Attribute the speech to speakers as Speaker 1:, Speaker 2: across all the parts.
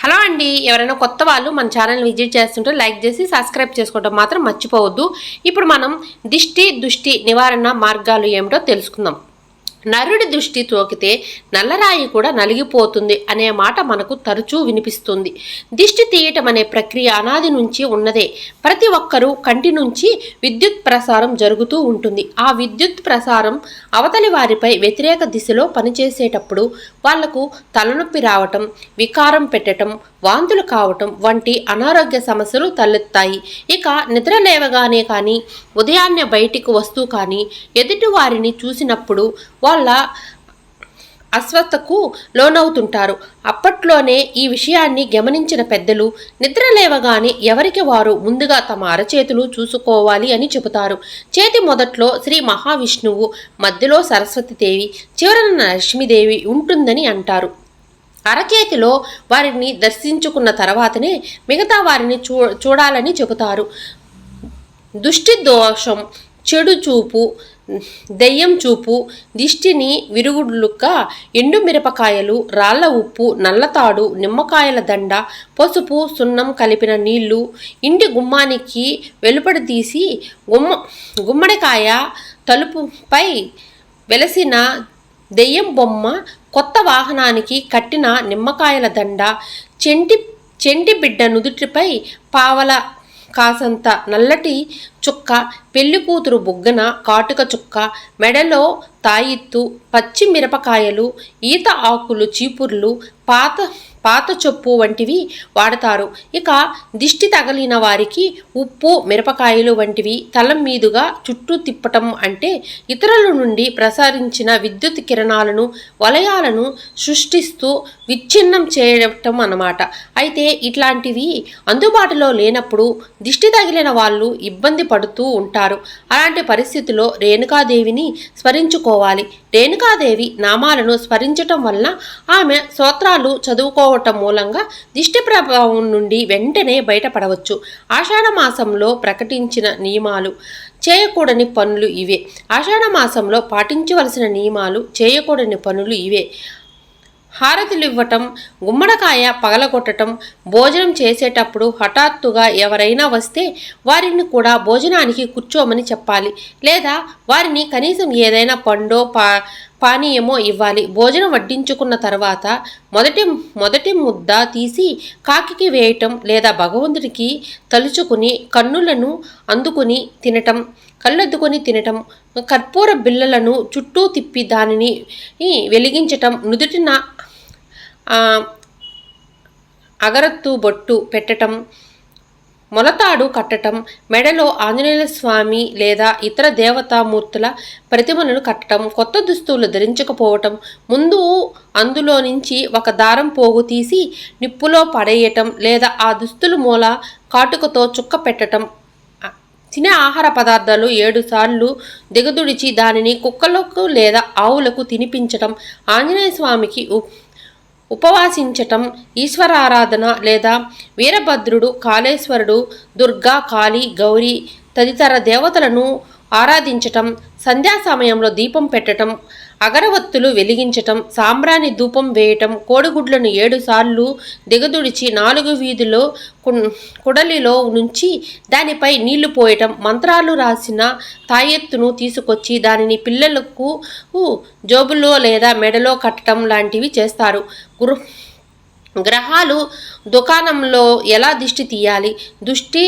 Speaker 1: Hello అండి. ఎవరైనా కొత్త వాళ్ళు మన ఛానల్ విజిట్ చేస్తుంటే లైక్ చేసి సబ్స్క్రైబ్ చేసుకోవడం మాత్రం మర్చిపోవద్దు. ఇప్పుడు మనం దిష్టి దుష్టి నివారణ మార్గాలు ఏమిటో తెలుసుకుందాం. నరుడి దృష్టి తోకితే నల్లరాయి కూడా నలిగిపోతుంది అనే మాట మనకు తరచూ వినిపిస్తుంది. దిష్టి తీయటం అనే ప్రక్రియ అనాది నుంచి ఉన్నదే. ప్రతి ఒక్కరూ కంటి నుంచి విద్యుత్ ప్రసారం జరుగుతూ ఉంటుంది. ఆ విద్యుత్ ప్రసారం అవతలి వారిపై వ్యతిరేక దిశలో పనిచేసేటప్పుడు వాళ్ళకు తలనొప్పి రావటం వికారం పెట్టటం వాంతులు కావటం వంటి అనారోగ్య సమస్యలు తలెత్తాయి. ఇక నిద్ర లేవగానే కానీ ఉదయాన్నే బయటికి వస్తూ కానీ ఎదుటి వారిని చూసినప్పుడు వాళ్ళ అస్వస్థకు లోనవుతుంటారు. అప్పట్లోనే ఈ విషయాన్ని గమనించిన పెద్దలు నిద్ర లేవగానే ఎవరికి వారు ముందుగా తమ అరచేతులు చూసుకోవాలి అని చెబుతారు. చేతి మొదట్లో శ్రీ మహావిష్ణువు మధ్యలో సరస్వతిదేవి చివరన లక్ష్మీదేవి ఉంటుందని అంటారు. అరచేతిలో వారిని దర్శించుకున్న తర్వాతనే మిగతా వారిని చూ చూడాలని చెబుతారు. దుష్టి దోషం చెడు చూపు దెయ్యం చూపు దిష్టిని విరుగుడులుక్క ఎండు మిరపకాయలు రాళ్ళ ఉప్పు నల్లతాడు నిమ్మకాయల దండ పసుపు సున్నం కలిపిన నీళ్ళు ఇంటి గుమ్మానికి వెలుపడి తీసి గుమ్మ గుమ్మడికాయ తలుపుపై వెలసిన దెయ్యం బొమ్మ కొత్త వాహనానికి కట్టిన నిమ్మకాయల దండ చెంటి చెంటి బిడ్డ నుదుటిపై పావల కాసంత నల్లటి చుక్క పెళ్ళి కూతురు బుగ్గన కాటుక చుక్క మెడలో తాయిత్తు పచ్చి మిరపకాయలు ఈత ఆకులు చీపుర్లు పాత పాత చొప్పు వంటివి వాడతారు. ఇక దిష్టి తగిలిన వారికి ఉప్పు మిరపకాయలు వంటివి తలం మీదుగా చుట్టూ తిప్పటం అంటే ఇతరుల నుండి ప్రసారించిన విద్యుత్ కిరణాలను వలయాలను సృష్టిస్తూ విచ్ఛిన్నం చేయటం అన్నమాట. అయితే ఇట్లాంటివి అందుబాటులో లేనప్పుడు దిష్టి తగిలిన వాళ్ళు ఇబ్బంది పడుతూ ఉంటారు. అలాంటి పరిస్థితిలో రేణుకాదేవిని స్మరించుకోవాలి. రేణుకాదేవి నామాలను స్మరించటం వలన ఆమె స్తోత్రాలు చదువుకోవటం మూలంగా దిష్టి ప్రభావం నుండి వెంటనే బయటపడవచ్చు. ఆషాఢ మాసంలో ప్రకటించిన నియమాలు చేయకూడని పనులు ఇవే. ఆషాఢ మాసంలో పాటించవలసిన నియమాలు చేయకూడని పనులు ఇవే. హారతులు ఇవ్వటం గుమ్మడికాయ పగలగొట్టటం భోజనం చేసేటప్పుడు హఠాత్తుగా ఎవరైనా వస్తే వారిని కూడా భోజనానికి కూర్చోమని చెప్పాలి. లేదా వారిని కనీసం ఏదైనా పండో పా పానీయమో ఇవ్వాలి. భోజనం వడ్డించుకున్న తర్వాత మొదటి మొదటి ముద్ద తీసి కాకికి వేయటం లేదా భగవంతుడికి తలుచుకుని కన్నులను అందుకుని తినటం కళ్ళద్దుకొని తినటం కర్పూర బిళ్ళలను చుట్టూ తిప్పి దానిని వెలిగించటం నుదుటిన అగరత్తు బొట్టు పెట్టటం మొలతాడు కట్టటం మెడలో ఆంజనేయ స్వామి లేదా ఇతర దేవతామూర్తుల ప్రతిమలను కట్టడం కొత్త దుస్తులు ధరించకపోవటం ముందు అందులో నుంచి ఒక దారం పోగు తీసి నిప్పులో పడేయటం లేదా ఆ దుస్తులు మూల కాటుకతో చుక్క పెట్టటం. తినే ఆహార పదార్థాలు ఏడు సార్లు దిగదుడిచి దానిని కుక్కలకు లేదా ఆవులకు తినిపించటం. ఆంజనేయ స్వామికి ఉపవాసించటం ఈశ్వరారాధన లేదా వీరభద్రుడు కాళేశ్వరుడు దుర్గా కాళీ గౌరీ తదితర దేవతలను ఆరాధించటం సంధ్యా సమయంలో దీపం పెట్టటం అగరవత్తులు వెలిగించటం సాంబ్రాణి ధూపం వేయటం కోడిగుడ్లను ఏడుసార్లు దిగదుడిచి నాలుగు వీధిలో కుడలిలో నుంచి దానిపై నీళ్ళు పోయటం మంత్రాలు రాసిన తాయెత్తును తీసుకొచ్చి దానిని పిల్లలకు జోబులో లేదా మెడలో కట్టడం లాంటివి చేస్తారు. గృహ గ్రహాలు దుకాణంలో ఎలా దిష్టి తీయాలి దృష్టి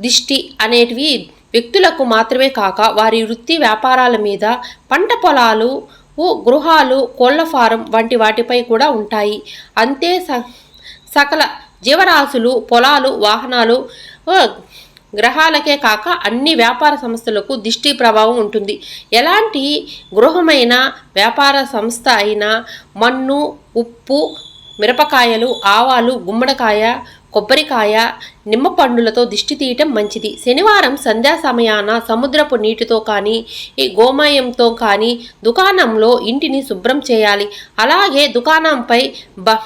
Speaker 1: దిష్టి అనేటివి వ్యక్తులకు మాత్రమే కాక వారి వృత్తి వ్యాపారాల మీద పంట పొలాలు గృహాలు కోళ్ళ ఫారం వంటి వాటిపై కూడా ఉంటాయి. అంతే స సకల జీవరాశులు పొలాలు వాహనాలు గ్రహాలకే కాక అన్ని వ్యాపార సంస్థలకు దిష్టి ప్రభావం ఉంటుంది. ఎలాంటి గృహమైన వ్యాపార సంస్థ అయినా మన్ను ఉప్పు మిరపకాయలు ఆవాలు గుమ్మడికాయ కొబ్బరికాయ నిమ్మ పండులతో దిష్టి తీయటం మంచిది. శనివారం సంధ్యా సమయాన సముద్రపు నీటితో కానీ ఈ గోమయంతో కానీ దుకాణంలో ఇంటిని శుభ్రం చేయాలి. అలాగే దుకాణంపై బ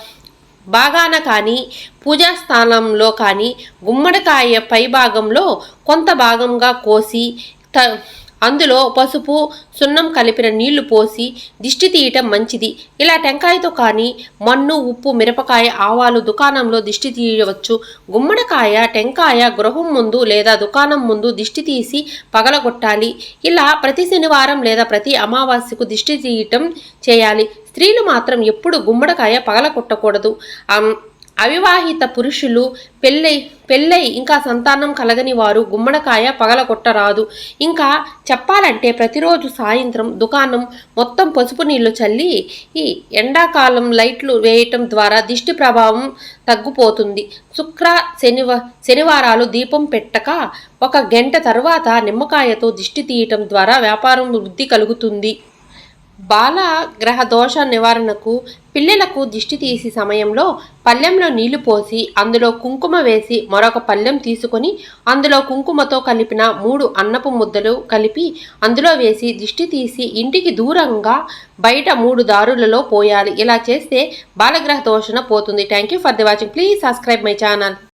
Speaker 1: బాగాన కానీ పూజా స్థానంలో కానీ గుమ్మడికాయ పై భాగంలో కొంత భాగంగా కోసి త అందులో పసుపు సున్నం కలిపిన నీళ్ళు పోసి దిష్టి తీయటం మంచిది. ఇలా టెంకాయతో కానీ మన్ను ఉప్పు మిరపకాయ ఆవాలు దుకాణంలో దిష్టి తీయవచ్చు. గుమ్మడికాయ టెంకాయ గృహం ముందు లేదా దుకాణం ముందు దిష్టి తీసి పగలగొట్టాలి. ఇలా ప్రతి శనివారం లేదా ప్రతి అమావాస్యకు దిష్టి తీయటం చేయాలి. స్త్రీలు మాత్రం ఎప్పుడు గుమ్మడికాయ పగలగొట్టకూడదు. అవివాహిత పురుషులు పెళ్ళై పెళ్ళై ఇంకా సంతానం కలగని వారు గుమ్మడికాయ పగలగొట్టరాదు. ఇంకా చెప్పాలంటే ప్రతిరోజు సాయంత్రం దుకాణం మొత్తం పసుపు నీళ్ళు చల్లి ఈ ఎండాకాలం లైట్లు వేయటం ద్వారా దిష్టి ప్రభావం తగ్గిపోతుంది. శుక్ర శనివ శనివారాలు దీపం పెట్టక ఒక గంట తర్వాత నిమ్మకాయతో దిష్టి తీయటం ద్వారా వ్యాపారం వృద్ధి కలుగుతుంది. బాల గ్రహ దోష నివారణకు పిల్లలకు దిష్టి తీసి సమయంలో పళ్ళెంలో నీళ్ళు పోసి అందులో కుంకుమ వేసి మరొక పళ్ళెం తీసుకొని అందులో కుంకుమతో కలిపిన మూడు అన్నపు ముద్దలు కలిపి అందులో వేసి దిష్టి తీసి ఇంటికి దూరంగా బయట మూడు దారులలో పోయాలి. ఇలా చేస్తే బాలగ్రహ దోషణ పోతుంది. Thank you for the watching please subscribe my channel